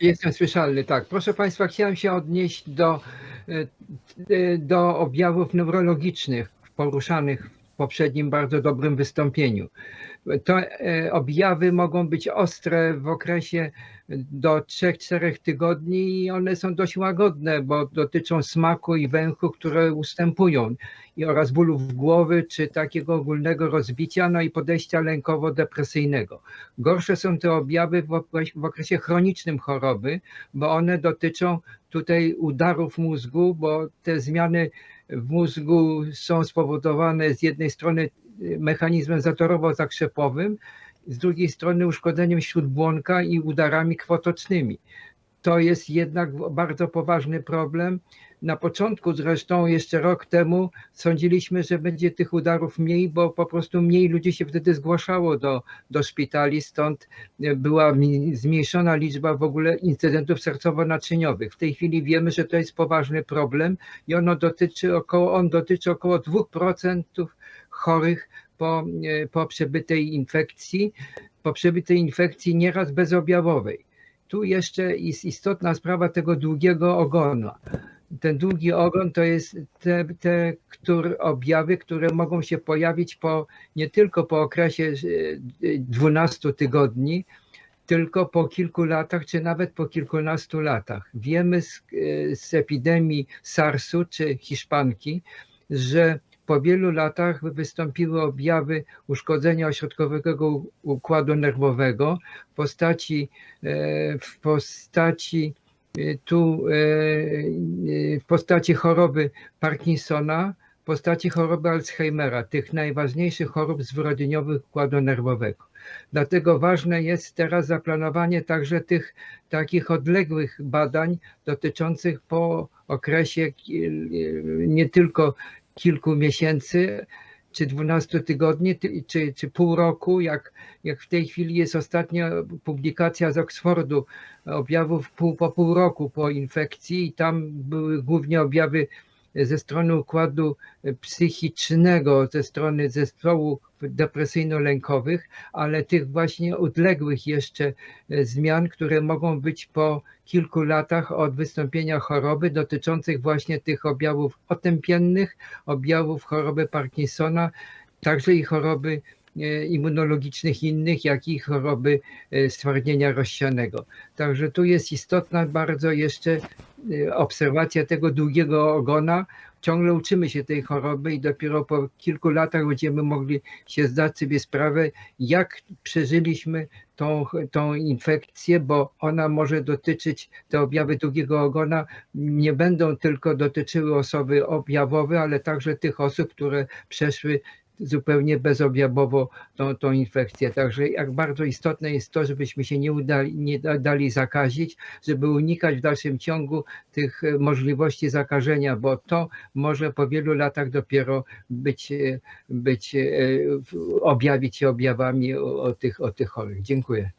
Jestem słyszalny, tak. Proszę Państwa, chciałem się odnieść do, e, e, do objawów neurologicznych poruszanych w poprzednim bardzo dobrym wystąpieniu. To e, objawy mogą być ostre w okresie do 3-4 tygodni i one są dość łagodne, bo dotyczą smaku i węchu, które ustępują i oraz bólów głowy czy takiego ogólnego rozbicia, no i podejścia lękowo-depresyjnego. Gorsze są te objawy w okresie chronicznym choroby, bo one dotyczą tutaj udarów mózgu, bo te zmiany w mózgu są spowodowane z jednej strony mechanizmem zatorowo-zakrzepowym, z drugiej strony uszkodzeniem śródbłonka i udarami krwotocznymi. To jest jednak bardzo poważny problem. Na początku zresztą, jeszcze rok temu, sądziliśmy, że będzie tych udarów mniej, bo po prostu mniej ludzi się wtedy zgłaszało do, do szpitali, stąd była zmniejszona liczba w ogóle incydentów sercowo-naczyniowych. W tej chwili wiemy, że to jest poważny problem i ono dotyczy około, on dotyczy około 2% chorych po, po przebytej infekcji, po przebytej infekcji nieraz bezobjawowej. Tu jeszcze jest istotna sprawa tego długiego ogona. Ten długi ogon to jest te, te które, objawy, które mogą się pojawić po, nie tylko po okresie 12 tygodni, tylko po kilku latach, czy nawet po kilkunastu latach. Wiemy z, z epidemii SARS-u czy Hiszpanki, że po wielu latach wystąpiły objawy uszkodzenia ośrodkowego układu nerwowego w postaci, w postaci tu w postaci choroby Parkinsona, w postaci choroby Alzheimera, tych najważniejszych chorób zwyrodnieniowych układu nerwowego. Dlatego ważne jest teraz zaplanowanie także tych takich odległych badań dotyczących po okresie nie tylko kilku miesięcy, czy 12 tygodni, czy, czy pół roku, jak, jak w tej chwili jest ostatnia publikacja z Oksfordu, objawów pół, po pół roku po infekcji i tam były głównie objawy ze strony układu psychicznego, ze strony zespołu depresyjno-lękowych, ale tych właśnie odległych jeszcze zmian, które mogą być po kilku latach od wystąpienia choroby, dotyczących właśnie tych objawów otępiennych, objawów choroby Parkinsona, także i choroby immunologicznych innych, jak i choroby stwardnienia rozsianego. Także tu jest istotna bardzo jeszcze obserwacja tego długiego ogona. Ciągle uczymy się tej choroby i dopiero po kilku latach będziemy mogli się zdać sobie sprawę, jak przeżyliśmy tą, tą infekcję, bo ona może dotyczyć, te objawy długiego ogona nie będą tylko dotyczyły osoby objawowe, ale także tych osób, które przeszły zupełnie bezobjawowo tą, tą infekcję. Także jak bardzo istotne jest to, żebyśmy się nie, udali, nie dali zakazić, żeby unikać w dalszym ciągu tych możliwości zakażenia, bo to może po wielu latach dopiero być, być objawić się objawami o, o, tych, o tych chorych. Dziękuję.